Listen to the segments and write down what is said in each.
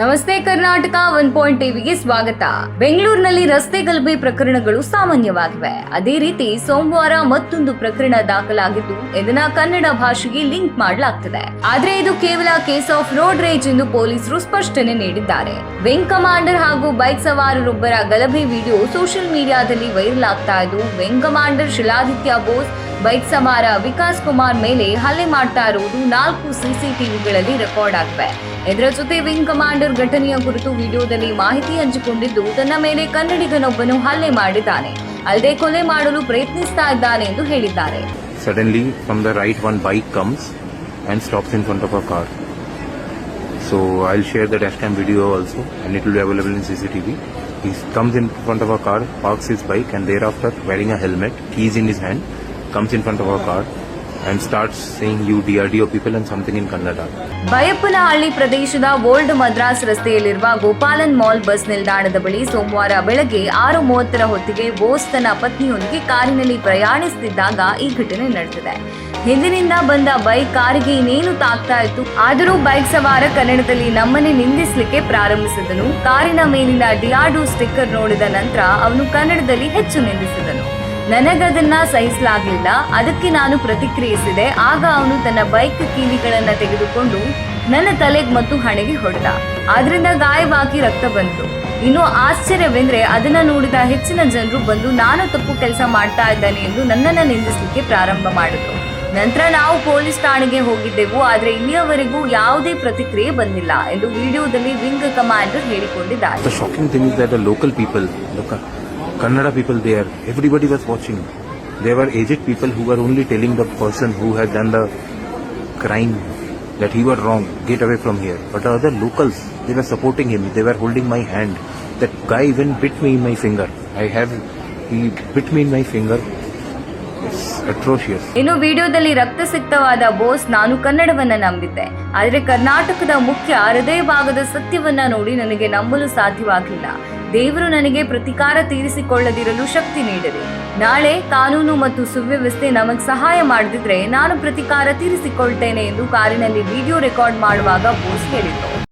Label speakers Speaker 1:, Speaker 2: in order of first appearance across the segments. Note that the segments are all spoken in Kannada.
Speaker 1: ನಮಸ್ತೆ ಕರ್ನಾಟಕ ಒನ್ ಪಾಯಿಂಟ್ ಟಿವಿಗೆ ಸ್ವಾಗತ. ಬೆಂಗಳೂರಿನಲ್ಲಿ ರಸ್ತೆ ಗಲಭೆ ಪ್ರಕರಣಗಳು ಸಾಮಾನ್ಯವಾಗಿವೆ. ಅದೇ ರೀತಿ ಸೋಮವಾರ ಮತ್ತೊಂದು ಪ್ರಕರಣ ದಾಖಲಾಗಿದ್ದು, ಇದನ್ನ ಕನ್ನಡ ಭಾಷೆಗೆ ಲಿಂಕ್ ಮಾಡಲಾಗ್ತದೆ. ಆದ್ರೆ ಇದು ಕೇವಲ ಕೇಸ್ ಆಫ್ ರೋಡ್ ರೇಜ್ ಎಂದು ಪೊಲೀಸರು ಸ್ಪಷ್ಟನೆ ನೀಡಿದ್ದಾರೆ. ವಿಂಗ್ ಕಮಾಂಡರ್ ಹಾಗೂ ಬೈಕ್ ಸವಾರರೊಬ್ಬರ ಗಲಭೆ ವಿಡಿಯೋ ಸೋಷಿಯಲ್ ಮೀಡಿಯಾದಲ್ಲಿ ವೈರಲ್ ಆಗ್ತಾ ಇದ್ದು, wing commander Shiladitya Bose, bike ಸವಾರ ವಿಕಾಸ್ ಕುಮಾರ್ ಮೇಲೆ ಹಲ್ಲೆ ಮಾಡ್ತಾ ಇರುವುದು ನಾಲ್ಕು ಸಿಸಿಟಿವಿಗಳಲ್ಲಿ ರೆಕಾರ್ಡ್ ಆಗಿವೆ. ಇದರ ಜೊತೆ ವಿಂಗ್ ಕಮಾಂಡರ್ ಘಟನೆಯ ಕುರಿತು ವಿಡಿಯೋದಲ್ಲಿ ಮಾಹಿತಿ ಹಂಚಿಕೊಂಡಿದ್ದು ತನ್ನ ಮೇಲೆ ಕನ್ನಡಿಗನೊಬ್ಬನು ಹಲ್ಲೆ ಮಾಡಿದ್ದಾನೆ ಅಲ್ಲದೆ ಕೊಲೆ ಮಾಡಲು ಪ್ರಯತ್ನಿಸ್ತಾ ಇದ್ದಾನೆ ಎಂದು ಹೇಳಿದ್ದಾರೆ
Speaker 2: Suddenly, from comes and stops in comes and stops car so of share car. So I'll share the and video also, and it will be available in CCTV. He comes in front of a car, parks his bike, and thereafter, wearing a helmet, keys in his hand, comes in front of a and starts saying, "You DRDO people," and something in Kannada.
Speaker 1: Baiyappanahalli ಪ್ರದೇಶದ ಓಲ್ಡ್ ಮದ್ರಾಸ್ ರಸ್ತೆಯಲ್ಲಿರುವ ಗೋಪಾಲನ್ ಮಾಲ್ ಬಸ್ ನಿಲ್ದಾಣದ ಬಳಿ ಸೋಮವಾರ ಬೆಳಗ್ಗೆ ಆರು ಮೂವತ್ತರ ಹೊತ್ತಿಗೆ ಬೋಸ್ ತನ್ನ ಪತ್ನಿಯೊಂದಿಗೆ ಕಾರಿನಲ್ಲಿ ಪ್ರಯಾಣಿಸುತ್ತಿದ್ದಾಗ ಈ ಘಟನೆ ನಡೆದಿದೆ. ಹಿಂದಿನಿಂದ ಬಂದ ಬೈಕ್ ಕಾರಿಗೆ ಇನ್ನೇನು ತಾಕ್ತಾ ಇತ್ತು? ಆದರೂ ಬೈಕ್ ಸವಾರ ಕನ್ನಡದಲ್ಲಿ ನಮ್ಮನ್ನೇ ನಿಂದಿಸಲಿಕ್ಕೆ ಪ್ರಾರಂಭಿಸಿದನು. ಕಾರಿನ ಮೇಲಿನ ಡಿಯಾಡು ಸ್ಟಿಕ್ಕರ್ ನೋಡಿದ ನಂತರ ಅವನು ಕನ್ನಡದಲ್ಲಿ ಹೆಚ್ಚು ನಿಂದಿಸಿದನು. ನನಗದನ್ನ ಸಹಿಸಲಾಗಲಿಲ್ಲ. ಅದಕ್ಕೆ ನಾನು ಪ್ರತಿಕ್ರಿಯಿಸಿದೆ. ಆಗ ಅವನು ತನ್ನ ಬೈಕ್ ಕೀಲಿಗಳನ್ನ ತೆಗೆದುಕೊಂಡು ನನ್ನ ತಲೆಗೆ ಮತ್ತು ಹಣೆಗೆ ಹೊಡೆದ. ಅದರಿಂದ ಗಾಯವಾಗಿ ರಕ್ತ ಬಂತು. ಇನ್ನು ಆಶ್ಚರ್ಯವೆಂದ್ರೆ ಅದನ್ನ ನೋಡಿದ ಹೆಚ್ಚಿನ ಜನರು ಬಂದು, ನಾನು ತಪ್ಪು ಕೆಲಸ ಮಾಡ್ತಾ ಇದ್ದಾನೆ ಎಂದು ನನ್ನನ್ನ ನಿಂದಿಸಲಿಕ್ಕೆ ಪ್ರಾರಂಭ ಮಾಡಿದರು. ನಂತರ ನಾವು ಪೊಲೀಸ್ ಠಾಣೆಗೆ ಹೋಗಿದ್ದೆವು. ಆದ್ರೆ ಇಲ್ಲಿಯವರೆಗೂ ಯಾವುದೇ ಪ್ರತಿಕ್ರಿಯೆ ಬಂದಿಲ್ಲ ಎಂದು ವಿಡಿಯೋದಲ್ಲಿ ವಿಂಗ್ ಕಮಾಂಡರ್ ಹೇಳಿಕೊಂಡಿದ್ದಾರೆ.
Speaker 2: Kannada people there, everybody was watching. There were aged people who were only telling the person who had done the crime that he was wrong, get away from here. But the other locals, they were supporting him, they were holding my hand. That guy even bit me in my finger. I have, he bit me in my finger.
Speaker 1: ಇನ್ನು ವಿಡಿಯೋದಲ್ಲಿ ರಕ್ತ ಸಿಕ್ತವಾದ ಬೋಸ್ ನಾನು ಕನ್ನಡವನ್ನ ನಂಬಿದ್ದೆ ಆದರೆ ಕರ್ನಾಟಕದ ಮುಖ್ಯ ಹೃದಯ ಭಾಗದ ಸತ್ಯವನ್ನ ನೋಡಿ ನನಗೆ ನಂಬಲು ಸಾಧ್ಯವಾಗಲಿಲ್ಲ ದೇವರು ನನಗೆ ಪ್ರತಿಕಾರ ತೀರಿಸಿಕೊಳ್ಳದಿರಲು ಶಕ್ತಿ ನೀಡಿದೆ. ನಾಳೆ ಕಾನೂನು ಮತ್ತು ಸುವ್ಯವಸ್ಥೆ ನಮಗೆ ಸಹಾಯ ಮಾಡದಿದ್ರೆ ನಾನು ಪ್ರತಿಕಾರ ತೀರಿಸಿಕೊಳ್ತೇನೆ ಎಂದು ಕಾರಿನಲ್ಲಿ ವಿಡಿಯೋ ರೆಕಾರ್ಡ್ ಮಾಡುವಾಗ ಬೋಸ್ ಹೇಳಿದರು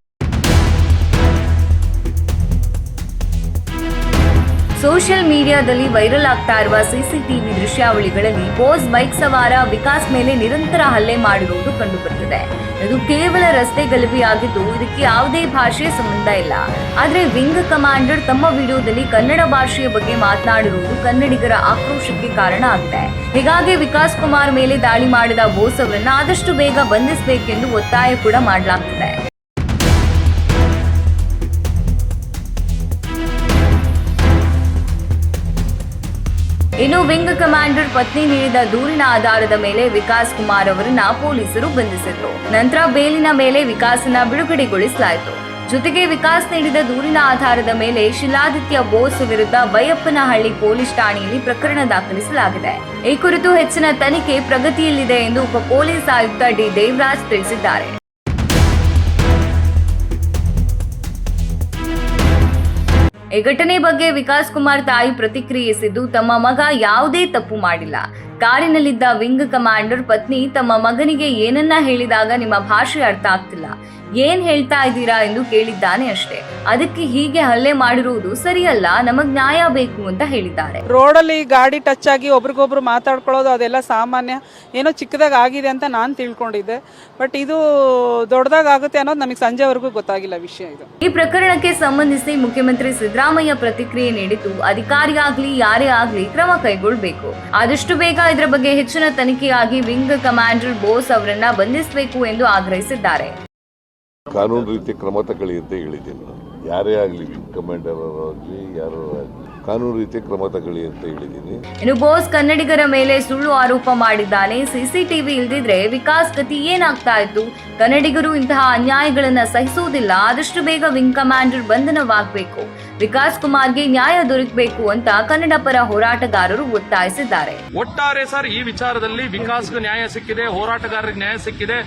Speaker 1: ಸೋಷಿಯಲ್ ಮೀಡಿಯಾದಲ್ಲಿ ವೈರಲ್ ಆಗ್ತಾ ಇರುವ ಸಿಸಿಟಿವಿ ದೃಶ್ಯಾವಳಿಗಳಲ್ಲಿ ಬೋಸ್ ಬೈಕ್ ಸವಾರ, ವಿಕಾಸ್ ಮೇಲೆ ನಿರಂತರ ಹಲ್ಲೆ ಮಾಡಿರುವುದು ಕಂಡುಬರುತ್ತದೆ. ಇದು ಕೇವಲ ರಸ್ತೆ ಗಲಭೆಯಾಗಿದ್ದು ಇದಕ್ಕೆ ಯಾವುದೇ ಭಾಷೆಯ ಸಂಬಂಧ ಇಲ್ಲ. ಆದರೆ ವಿಂಗ್ ಕಮಾಂಡರ್ ತಮ್ಮ ವಿಡಿಯೋದಲ್ಲಿ ಕನ್ನಡ ಭಾಷೆಯ ಬಗ್ಗೆ ಮಾತನಾಡಿರುವುದು ಕನ್ನಡಿಗರ ಆಕ್ರೋಶಕ್ಕೆ ಕಾರಣ ಆಗಿದೆ. ಹೀಗಾಗಿ ವಿಕಾಸ್ ಕುಮಾರ್ ಮೇಲೆ ದಾಳಿ ಮಾಡಿದ ಬೋಸ್ ಅವರನ್ನು ಆದಷ್ಟು ಬೇಗ ಬಂಧಿಸಬೇಕೆಂದು ಒತ್ತಾಯ ಕೂಡ ಮಾಡಲಾಗ್ತಿದೆ. ಇನ್ನು ವಿಂಗ್ ಕಮಾಂಡರ್ ಪತ್ನಿ ನೀಡಿದ ದೂರಿನ ಆಧಾರದ ಮೇಲೆ ವಿಕಾಸ್ ಕುಮಾರ್ ಅವರನ್ನ ಪೊಲೀಸರು ಬಂಧಿಸಿದ್ರು. ನಂತರ ಬೇಲಿನ ಮೇಲೆ ವಿಕಾಸನ ಬಿಡುಗಡೆಗೊಳಿಸಲಾಯಿತು. ಜೊತೆಗೆ ವಿಕಾಸ್ ನೀಡಿದ ದೂರಿನ ಆಧಾರದ ಮೇಲೆ ಶಿಲಾದಿತ್ಯ ಬೋಸ್ ವಿರುದ್ಧ ಬೈಯಪ್ಪನಹಳ್ಳಿ ಪೊಲೀಸ್ ಠಾಣೆಯಲ್ಲಿ ಪ್ರಕರಣ ದಾಖಲಿಸಲಾಗಿದೆ. ಈ ಕುರಿತು ಹೆಚ್ಚಿನ ತನಿಖೆ ಪ್ರಗತಿಯಲ್ಲಿದೆ ಎಂದು ಉಪ ಪೊಲೀಸ್ ಆಯುಕ್ತ ಡಿ ದೇವರಾಜ್ ತಿಳಿಸಿದ್ದಾರೆ. ಈ ಘಟನೆ ಬಗ್ಗೆ ವಿಕಾಸ್ ಕುಮಾರ್ ತಾಯಿ ಪ್ರತಿಕ್ರಿಯಿಸಿದ್ದು, ತಮ್ಮ ಮಗ ಯಾವುದೇ ತಪ್ಪು ಮಾಡಿಲ್ಲ. ಕಾರಿನಲ್ಲಿದ್ದ ವಿಂಗ್ ಕಮಾಂಡರ್ ಪತ್ನಿ ತಮ್ಮ ಮಗನಿಗೆ ಏನನ್ನ ಹೇಳಿದಾಗ ನಿಮ್ಮ ಭಾಷೆ ಅರ್ಥ ಆಗ್ತಿಲ್ಲ. ಏನ್ ಹೇಳ್ತಾ ಇದ್ದೀರಾ ಎಂದು ಕೇಳಿದ್ದಾನೆ ಅಷ್ಟೇ. ಅದಕ್ಕೆ ಹೀಗೆ ಹಲ್ಲೆ ಮಾಡಿರುವುದು ಸರಿಯಲ್ಲ ನಮಗ್ ನ್ಯಾಯ ಬೇಕು ಅಂತ ಹೇಳಿದ್ದಾರೆ.
Speaker 3: ರೋಡಲ್ಲಿ ಗಾಡಿ ಟಚ್ ಆಗಿ ಒಬ್ರಿಗೊಬ್ರು ಮಾತಾಡ್ಕೊಳ್ಳೋದು ಅದೆಲ್ಲ ಸಾಮಾನ್ಯ ಏನೋ ಚಿಕ್ಕದಾಗ ಆಗಿದೆ ಅಂತ ನಾನು ತಿಳ್ಕೊಂಡಿದ್ದೆ. ಬಟ್ ಇದು ದೊಡ್ಡದಾಗ ಆಗುತ್ತೆ ಅನ್ನೋದು ನಮಗೆ ಸಂಜೆವರೆಗೂ ಗೊತ್ತಾಗಿಲ್ಲ ವಿಷಯ ಇದು.
Speaker 1: ಈ ಪ್ರಕರಣಕ್ಕೆ ಸಂಬಂಧಿಸಿ ಮುಖ್ಯಮಂತ್ರಿ ಸಿದ್ದರಾಮಯ್ಯ ಪ್ರತಿಕ್ರಿಯೆ ನೀಡಿದ್ದು ಅಧಿಕಾರಿಯಾಗ್ಲಿ ಯಾರೇ ಆಗ್ಲಿ ಕ್ರಮ ಕೈಗೊಳ್ಳಬೇಕು ಆದಷ್ಟು ಬೇಗ ಇದರ ಬಗ್ಗೆ ಹೆಚ್ಚಿನ ತನಿಖೆಯಾಗಿ ವಿಂಗ್ ಕಮಾಂಡರ್ ಬೋಸ್ ಅವರನ್ನ ಬಂಧಿಸಬೇಕು ಎಂದು ಆಗ್ರಹಿಸಿದ್ದಾರೆ.
Speaker 4: ಕಾನೂನು ರೀತಿ ಕ್ರಮ ತಗೊಳ್ಳಿ ಅಂತ ಹೇಳಿದ್ದೀನಿ ನಾನು. ಯಾರೇ ಆಗಲಿ ವಿಂಗ್ ಕಮಾಂಡರ್ ಆಗಲಿ ಯಾರು ಕಾನೂನು ರೀತಿ ಕ್ರಮ ತಗೊಳ್ಳಿ ಅಂತ ಹೇಳಿದ್ದೀನಿ.
Speaker 1: ಇನ್ನು ಬೋಸ್ ಕನ್ನಡಿಗರ ಮೇಲೆ ಸುಳ್ಳು ಆರೋಪ ಮಾಡಿದ್ದಾನೆ. ಸಿಸಿಟಿವಿ ಇಲ್ದಿದ್ರೆ ವಿಕಾಸ್ ಗತಿ ಏನಾಗ್ತಾ ಇತ್ತು? ಕನ್ನಡಿಗರು ಇಂತಹ ಅನ್ಯಾಯಗಳನ್ನ ಸಹಿಸುವುದಿಲ್ಲ ಆದಷ್ಟು ಬೇಗ ವಿಂಗ್ ಕಮಾಂಡರ್ ಬಂಧನವಾಗಬೇಕು. ವಿಕಾಸ್ ಕುಮಾರ್ಗೆ ನ್ಯಾಯ ದೊರಕಬೇಕು ಅಂತ ಕನ್ನಡ ಪರ ಹೋರಾಟಗಾರರು ಒತ್ತಾಯಿಸಿದ್ದಾರೆ.
Speaker 5: ಒಟ್ಟಾರೆ ಸರ್ ಈ ವಿಚಾರದಲ್ಲಿ ವಿಕಾಸ್ಗೂ ನ್ಯಾಯ ಸಿಕ್ಕಿದೆ ಹೋರಾಟಗಾರರಿಗೆ ನ್ಯಾಯ ಸಿಕ್ಕಿದೆ.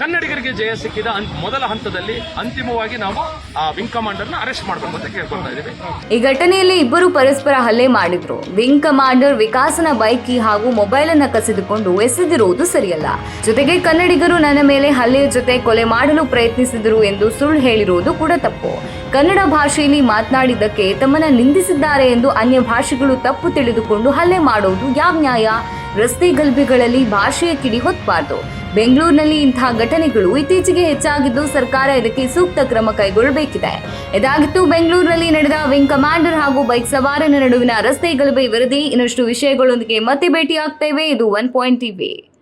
Speaker 5: ಕನ್ನಡಿಗರಿಗೆ ಜಯ ಸಿಕ್ಕಿದ ಮೊದಲ ಹಂತದಲ್ಲಿ ಅಂತಿಮವಾಗಿ ನಾವು ಆ ವಿಂಗ್ ಕಮಾಂಡರ್ನ ಅರೆಸ್ಟ್ ಮಾಡಬೇಕು ಅಂತ ಕೇಳ್ಕೊಳ್ತಾ ಇದ್ದೀವಿ.
Speaker 1: ಈ ಘಟನೆಯಲ್ಲಿ ಇಬ್ಬರು ಪರಸ್ಪರ ಹಲ್ಲೆ ಮಾಡಿದ್ರು. ವಿಂಗ್ ಕಮಾಂಡರ್ ವಿಕಾಸನ ಬೈಕಿ ಹಾಗೂ ಮೊಬೈಲ್ ಅನ್ನ ಕಸಿದುಕೊಂಡು ಎಸೆದಿರುವುದು ಸರಿಯಲ್ಲ. ಜೊತೆಗೆ ಕನ್ನಡಿಗರು ನನ್ನ ಮೇಲೆ ಹಲ್ಲೆಯ ಜೊತೆ ಕೊಲೆ ಮಾಡಲು ಪ್ರಯತ್ನಿಸಿದರು ಎಂದು ಸುಳ್ಳು ಹೇಳಿರುವುದು ಕೂಡ ತಪ್ಪು. ಕನ್ನಡ ಭಾಷೆಯಲ್ಲಿ ಮಾತನಾಡಿದ್ದಕ್ಕೆ ತಮ್ಮನ್ನ ನಿಂದಿಸಿದ್ದಾರೆ ಎಂದು ಅನ್ಯ ಭಾಷೆಗಳು ತಪ್ಪು ತಿಳಿದುಕೊಂಡು ಹಲ್ಲೆ ಮಾಡುವುದು ಯಾವ ನ್ಯಾಯ? ರಸ್ತೆ ಗಲ್ಭೆಗಳಲ್ಲಿ ಭಾಷೆಯ ಕಿಡಿ ಹೊತ್ತಬಾರದು ಬೆಂಗಳೂರಿನಲ್ಲಿ ಇಂತಹ ಘಟನೆಗಳು ಇತ್ತೀಚೆಗೆ ಹೆಚ್ಚಾಗಿದ್ದು ಸರ್ಕಾರ ಇದಕ್ಕೆ ಸೂಕ್ತ ಕ್ರಮ ಕೈಗೊಳ್ಳಬೇಕಿದೆ. ಇದಾಗಿತ್ತು, ಬೆಂಗಳೂರಿನಲ್ಲಿ ನಡೆದ ವಿಂಗ್ ಕಮಾಂಡರ್ ಹಾಗೂ ಬೈಕ್ ಸವಾರನ ನಡುವಿನ ರಸ್ತೆ ಗಲಭೆ ವರದಿ ಇನ್ನಷ್ಟು ವಿಷಯಗಳೊಂದಿಗೆ ಮತ್ತೆ ಭೇಟಿಯಾಗ್ತೇವೆ. ಇದು ಒನ್ ಪಾಯಿಂಟ್ ಟಿವಿ.